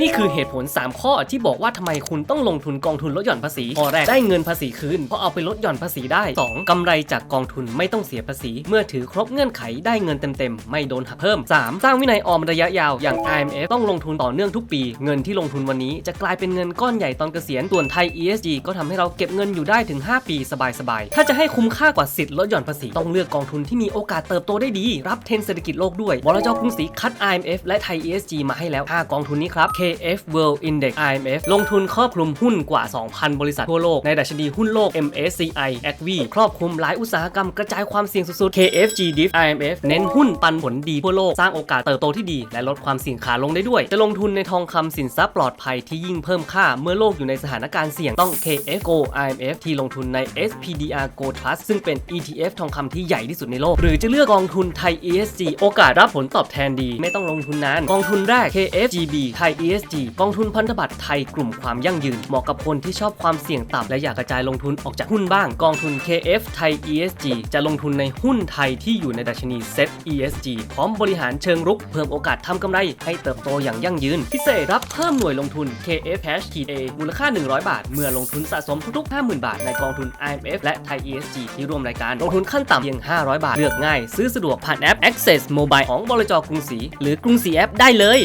นี่คือเหตุผล 3 ข้อที่บอกว่าทำไมคุณต้องลงทุนกองทุนลดหย่อนภาษีข้อแรกได้เงินภาษีคืนเพราะเอาไปลดหย่อนภาษีได้ 2. กำไรจากกองทุนไม่ต้องเสียภาษี เมื่อถือครบเงื่อนไขได้เงินเต็มๆ ไม่โดนหักเพิ่ม 3. สร้างวินัยออมระยะยาวอย่าง IMF ต้องลงทุนต่อเนื่องทุกปี เงินที่ลงทุนวันนี้จะกลายเป็นเงินก้อนใหญ่ตอนเกษียณส่วนไทย ESG ก็ทำให้เราเก็บเงินอยู่ได้ถึง 5 ปีสบายๆถ้าจะให้คุ้มค่ากว่าสิทธิ์ลดหย่อนภาษีต้องเลือกกองทุนที่มีโอกาสเติบโตได้ดี รับเทรนเศรษฐกิจโลกด้วยบลจกรุงศรีคัด IMF และไทย ESG มาให้แล้ว5กองทุนนี้ครับ KF World Index IMF ลงทุนครอบคลุมหุ้นกว่า 2,000 บริษัททั่วโลก ในดัชนีหุ้นโลก MSCI ACV ครอบคลุมหลายอุตสาหกรรมกระจายความเสี่ยงสุดๆ KFG DIF IMF เน้นหุ้นปันผลดีทั่วโลก สร้างโอกาสเติบโตที่ดี และลดความเสี่ยงขาลงได้ด้วย จะลงทุนในทองคำสินทรัพย์ปลอดภัยที่ยิ่งเพิ่มค่าเมื่อโลกอยู่ในสถานการณ์เสี่ยงต้อง KF Go IMF ที่ลงทุนใน SPDR Gold Trust ซึ่งเป็น ETF ทองคำที่ใหญ่ที่สุดในโลก หรือจะเลือกกองทุนไทย ESG โอกาสรับผลตอบแทนดี ไม่ต้องลงทุนนานกองทุนแรก KFGB ไทย ESG กองทุนพันธบัตรไทยกลุ่มความยั่งยืน เหมาะกับคนที่ชอบความเสี่ยงต่ำและอยากกระจายลงทุนออกจากหุ้นบ้าง กองทุน KF ไทย ESG จะลงทุนในหุ้นไทยที่อยู่ในดัชนี SET ESG พร้อมบริหารเชิงรุก เพิ่มโอกาสทำกำไรให้เติบโตอย่างยั่งยืน พิเศษรับเพิ่มหน่วยลงทุน KF Hash A มูลค่า 100 บาท เมื่อลงทุนสะสมทุกๆ 50,000 บาท ในกองทุน IMF และไทย ESG ที่ร่วมรายการลงทุนขั้นต่ำเพียง 500 บาท เลือกง่าย ซื้อสะดวกผ่านแอป Access Mobile ของบลจกรุงศรีหรือกรุงศรีแอปได้เลย